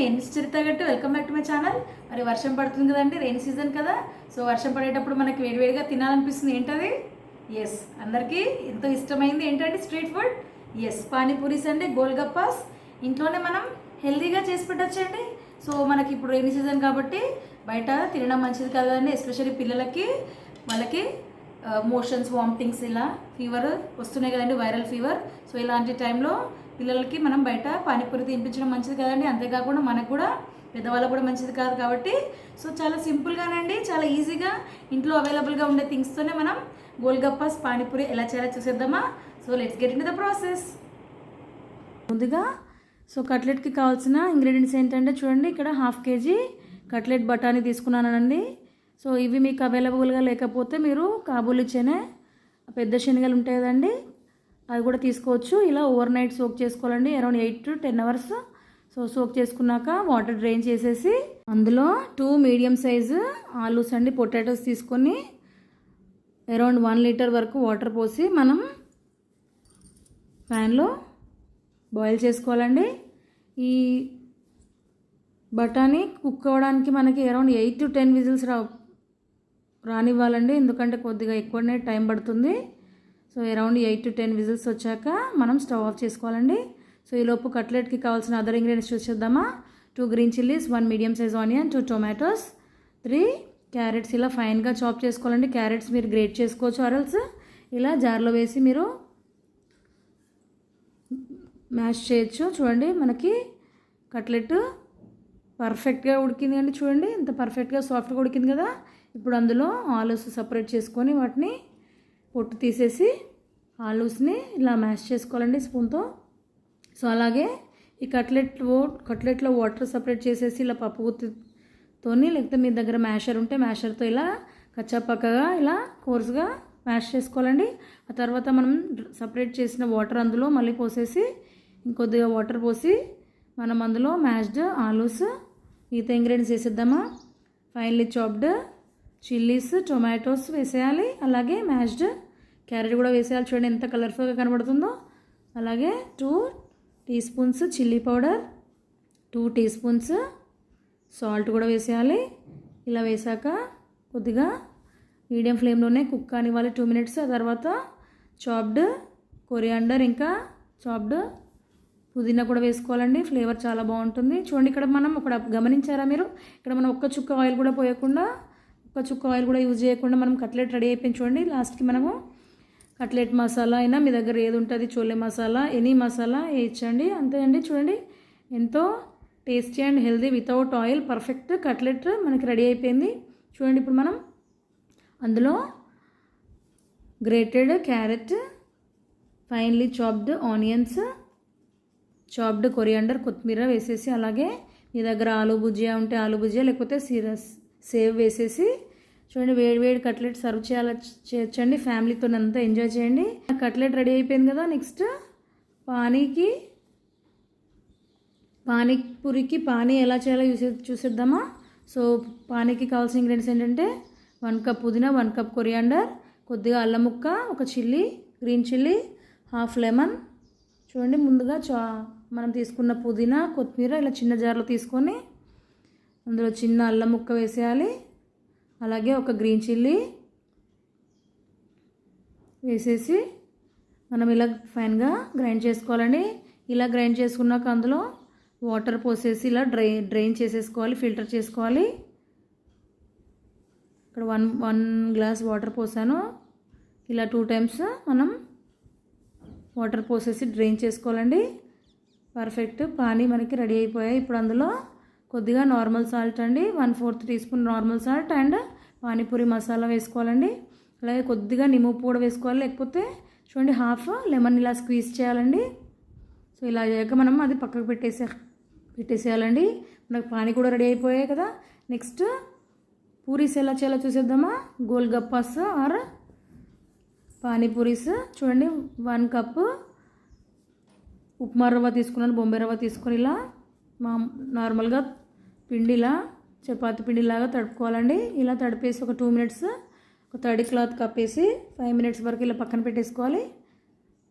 నేను Charitha Gatti welcome back to my channel మరి వర్షం పడుతుంది కదండి రెయిన్ సీజన్ కదా. సో వర్షం పడేటప్పుడు మనకి వేడివేడిగా తినాలనిపిస్తుంది ఏంటది? ఎస్ అందరికీ ఎంతో ఇష్టమైంది ఏంటంటే స్ట్రీట్ ఫుడ్? ఎస్ పానీపూరీస్ అండి గోల్గప్పాస్. ఇంట్లోనే మనం హెల్తీగా చేసి పెట్టచ్చండి. సో మనకి ఇప్పుడు రెయిన్ సీజన్ కాబట్టి బయట తినడం మంచిది కదండి ఎస్పెషల్లీ పిల్లలకి వాళ్ళకి uh, మోషన్స్ వామిటింగ్స్ ఇలా ఫీవర్ వస్తున్నాయి కదండి వైరల్ ఫీవర్ సో ఇలాంటి టైంలో పిల్లలకి మనం బయట పానీపూరి తినిపించడం మంచిది కదండి. అంతేకాకుండా మనకు కూడా పెద్దవాళ్ళకు కూడా మంచిది కాదు కాబట్టి. సో చాలా సింపుల్గానండి చాలా ఈజీగా ఇంట్లో అవైలబుల్గా ఉండే థింగ్స్తోనే మనం గోల్గప్పాస్ పానీపూరి ఎలా చేయాలో చూసేద్దామా? So let's get in the process ముందుగా సో కట్లెట్కి కావాల్సిన ఇంగ్రీడియంట్స్ ఏంటంటే చూడండి ఇక్కడ హాఫ్ కేజీ కట్లెట్ బఠానీ తీసుకున్నానండి. సో ఇవి మీకు అవైలబుల్గా లేకపోతే మీరు కాబూలి చెనే పెద్ద శనగలు ఉంటాయి కదండి. అవి కూడా తీసుకోవచ్చు. ఇలా ఓవర్ నైట్ సోక్ చేసుకోవాలండి. Around eight to ten hours. So soak చేసుకున్నాక వాటర్ డ్రైన్ చేసేసి అందులో టూ మీడియం సైజు ఆలూస్ అండి పొటాటోస్ తీసుకొని అరౌండ్ వన్ లీటర్ వరకు వాటర్ పోసి మనం ప్యాన్లో బాయిల్ చేసుకోవాలండి. ఈ బఠానీ కుక్ అవ్వడానికి మనకి around eight to ten whistles రా రానివ్వాలండి. ఎందుకంటే కొద్దిగా ఎక్కువనే టైం పడుతుంది. So around eight to ten whistles వచ్చాక మనం స్టవ్ ఆఫ్ చేసుకోవాలండి. సో ఈలోపు కట్లెట్కి కావాల్సిన అదర్ ఇంగ్రీడియంట్స్ చూసేద్దామా two green chillies one medium size onion two tomatoes three carrots. ఇలా ఫైన్గా చాప్ చేసుకోవాలండి. క్యారెట్స్ మీరు గ్రేట్ చేసుకోవచ్చు ఆరల్స్ ఇలా జార్లో వేసి మీరు మ్యాష్ చేయొచ్చు. చూడండి మనకి కట్లెట్ పర్ఫెక్ట్గా ఉడికింది అండి చూడండి. ఇంత పర్ఫెక్ట్గా సాఫ్ట్గా ఉడికింది కదా. ఇప్పుడు అందులో ఆలూస్ సపరేట్ చేసుకొని వాటిని పొట్టు తీసేసి ఆలూస్ని ఇలా మ్యాష్ చేసుకోవాలండి స్పూన్తో. సో అలాగే ఈ కట్లెట్ కట్లెట్లో వాటర్ సపరేట్ చేసేసి ఇలా పప్పు గుత్తితోని లేకపోతే మీ దగ్గర మ్యాషర్ ఉంటే మ్యాషర్తో ఇలా కచ్చాపక్కగా ఇలా కోర్సుగా మ్యాష్ చేసుకోవాలండి. ఆ తర్వాత మనం సపరేట్ చేసిన వాటర్ అందులో మళ్ళీ పోసేసి ఇంకొద్దిగా వాటర్ పోసి మనం అందులో మ్యాష్డ్ ఆలూస్ మిగతా ఇంగ్రీడియంట్స్ వేసేద్దామా? ఫైనలీ చాప్డ్ చిల్లీస్ టొమాటోస్ వేసేయాలి. అలాగే మ్యాష్డ్ క్యారెట్ కూడా వేసేయాలి చూడండి ఎంత కలర్ఫుల్గా కనబడుతుందో. అలాగే two teaspoons chilli powder two teaspoons salt కూడా వేసేయాలి. ఇలా వేసాక కొద్దిగా మీడియం ఫ్లేమ్లోనే కుక్ కానివ్వాలి టూ మినిట్స్ ఆ తర్వాత చాప్డ్ కొరియాండర్ ఇంకా చాప్డ్ పుదీనా కూడా వేసుకోవాలండి. ఫ్లేవర్ చాలా బాగుంటుంది. చూడండి ఇక్కడ మనం ఇక్కడ గమనించారా మీరు? ఇక్కడ మనం ఒక్క చుక్క ఆయిల్ కూడా పోయకుండా ఒక్క చుక్క ఆయిల్ కూడా యూజ్ చేయకుండా మనం కట్లెట్ రెడీ అయిపోయింది చూడండి. లాస్ట్కి మనము కట్లెట్ మసాలా అయినా మీ దగ్గర ఏది ఉంటుంది? చోలే మసాలా ఎనీ మసాలా వేయించండి. అంతే అండి చూడండి. ఎంతో tasty and healthy without oil perfect cutlet మనకి రెడీ అయిపోయింది. చూడండి ఇప్పుడు మనం అందులో grated carrot finely chopped onions chopped coriander కొత్తిమీర వేసేసి అలాగే మీ దగ్గర ఆలు భుజియా ఉంటే ఆలు భుజియా లేకపోతే సీరస్ సేవ్ వేసేసి చూడండి వేడి వేడి కట్లెట్ సర్వ్ చేయాలి చేయొచ్చండి ఫ్యామిలీతో అంతా ఎంజాయ్ చేయండి. కట్లెట్ రెడీ అయిపోయింది కదా నెక్స్ట్ పానీకి పానీపూరికి పానీ ఎలా చేయాలో చూసే చూసేద్దామా? సో పానీకి కావాల్సిన ఇంగ్రీడియంట్స్ ఏంటంటే వన్ కప్ పుదీనా వన్ కప్ కొరియాండర్ కొద్దిగా అల్లం ముక్క ఒక chilli green chilli half lemon చూడండి ముందుగా చా మనం తీసుకున్న పుదీనా కొత్తిమీర ఇలా చిన్న జార్లో తీసుకొని అందులో చిన్న అల్లం ముక్క వేసేయాలి. అలాగే ఒక గ్రీన్ చిల్లీ వేసేసి మనం ఇలా ఫైన్గా గ్రైండ్ చేసుకోవాలండి. ఇలా గ్రైండ్ చేసుకున్నాక అందులో వాటర్ పోసేసి ఇలా డ్రై డ్రైన్ చేసేసుకోవాలి ఫిల్టర్ చేసుకోవాలి. ఇక్కడ వన్ వన్ గ్లాస్ వాటర్ పోసాను. ఇలా టూ టైమ్స్ మనం వాటర్ పోసేసి డ్రైన్ చేసుకోవాలండి. పర్ఫెక్ట్ పానీ మనకి రెడీ అయిపోయాయి. ఇప్పుడు అందులో కొద్దిగా నార్మల్ సాల్ట్ అండి. One fourth teaspoon normal salt and pani puri masala వేసుకోవాలండి. అలాగే కొద్దిగా నిమ్మ కూడా వేసుకోవాలి. లేకపోతే చూడండి హాఫ్ లెమన్ ఇలా స్క్వీజ్ చేయాలండి. సో ఇలా అయ్యాక మనం అది పక్కకు పెట్టేసే పెట్టేసేయాలండి. మనకు పానీ కూడా రెడీ అయిపోయాయి కదా. నెక్స్ట్ పూరీస్ ఎలా చేయాలో చూసేద్దామా? గోల్ గప్పాస్ ఆర్ పానీపూరీస్. చూడండి వన్ కప్ ఉప్మా రవ్వ తీసుకున్నాను బొంబాయి రవ్వ తీసుకొని ఇలా మా నార్మల్గా పిండిలా చపాతి పిండిలాగా తడుపుకోవాలండి. ఇలా తడిపేసి ఒక టూ మినిట్స్ ఒక తడి క్లాత్ కప్పేసి ఫైవ్ మినిట్స్ వరకు ఇలా పక్కన పెట్టేసుకోవాలి.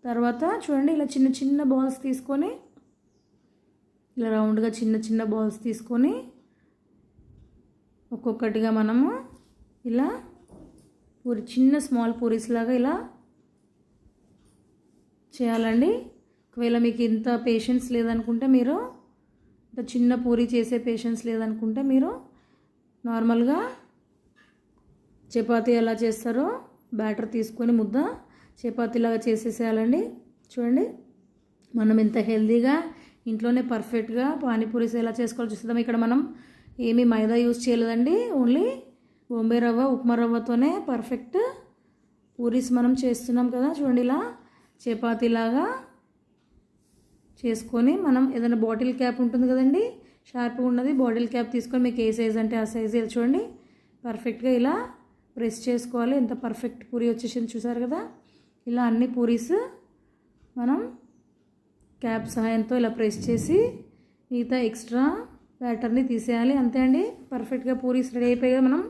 తర్వాత చూడండి ఇలా చిన్న చిన్న బాల్స్ తీసుకొని ఇలా రౌండ్గా చిన్న చిన్న బాల్స్ తీసుకొని ఒక్కొక్కటిగా మనము ఇలా పూరి చిన్న స్మాల్ పూరీస్ లాగా ఇలా చేయాలండి. ఒకవేళ మీకు ఇంత పేషెన్స్ లేదనుకుంటే మీరు ఇంత చిన్న పూరి చేసే పేషెన్స్ లేదనుకుంటే మీరు నార్మల్గా చపాతీ ఎలా చేస్తారో బ్యాటర్ తీసుకొని ముద్ద చపాతీలాగా చేసేసేయాలండి. చూడండి మనం ఎంత హెల్దీగా ఇంట్లోనే పర్ఫెక్ట్గా పానీపూరీస్ ఎలా చేసుకోవాలో చూస్తాం ఇక్కడ మనం ఏమీ మైదా యూజ్ చేయలేదండి. ఓన్లీ బొంబే రవ్వ ఉప్మా రవ్వతోనే పర్ఫెక్ట్ పూరీస్ మనం చేస్తున్నాం కదా. చూడండి ఇలా చపాతీలాగా చేసుకొని మనం ఏదైనా బాటిల్ క్యాప్ ఉంటుంది కదండి షార్ప్గా ఉన్నది బాటిల్ క్యాప్ తీసుకొని మీకు ఏ సైజ్ అంటే ఆ సైజ్ ఇది చూడండి. పర్ఫెక్ట్గా ఇలా ప్రెస్ చేసుకోవాలి. ఎంత పర్ఫెక్ట్ పూరి వచ్చేసింది చూసారు కదా? ఇలా అన్ని పూరీస్ మనం క్యాప్ సహాయంతో ఇలా ప్రెస్ చేసి మిగతా ఎక్స్ట్రా బ్యాటర్ని తీసేయాలి. అంతే అండి. పర్ఫెక్ట్గా పూరీస్ రెడీ అయిపోయి మనం.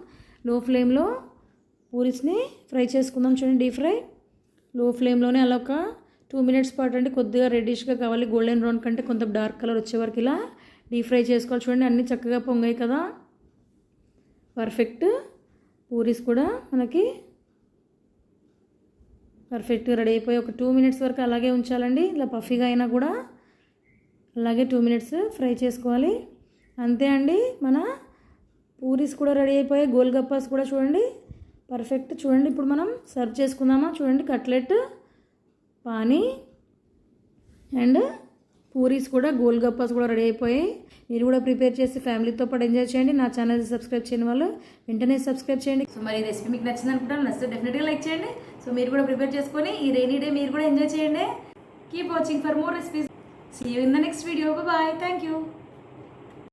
లో ఫ్లేమ్లో పూరీస్ని ఫ్రై చేసుకుందాం చూడండి డీప్ ఫ్రై. లో ఫ్లేమ్లోనే అలా ఒక టూ మినిట్స్ పాటు అంటే కొద్దిగా రెడ్డిష్గా కావాలి. గోల్డెన్ బ్రౌన్ కంటే కొంత డార్క్ కలర్ వచ్చే వరకు ఇలా డీప్ ఫ్రై చేసుకోవాలి. చూడండి అన్నీ చక్కగా పొంగాయి కదా. పర్ఫెక్ట్ పూరీస్ కూడా మనకి పర్ఫెక్ట్గా రెడీ అయిపోయి ఒక టూ మినిట్స్ వరకు అలాగే ఉంచాలండి. ఇలా పఫీగా అయినా కూడా అలాగే టూ మినిట్స్ ఫ్రై చేసుకోవాలి. అంతే అండి మన పూరీస్ కూడా రెడీ అయిపోయాయి. గోల్గప్పాస్ కూడా చూడండి పర్ఫెక్ట్ చూడండి ఇప్పుడు మనం సర్వ్ చేసుకుందామా? చూడండి కట్లెట్ పానీ అండ్ పూరీస్ కూడా గోల్గప్పాస్ కూడా రెడీ అయిపోయాయి. మీరు కూడా ప్రిపేర్ చేసి ఫ్యామిలీతో పాటు ఎంజాయ్ చేయండి. నా ఛానల్ సబ్స్క్రైబ్ చేయని వాళ్ళు వెంటనే సబ్స్క్రైబ్ చేయండి. సో మరి రెసిపీ మీకు నచ్చింది అనుకుంటాను. నచ్చితే డెఫినెట్గా లైక్ చేయండి. సో మీరు కూడా ప్రిపేర్ చేసుకొని ఈ రెయినీ డే మీరు కూడా ఎంజాయ్ చేయండి. Keep watching for more recipes see you in the next video bye thank you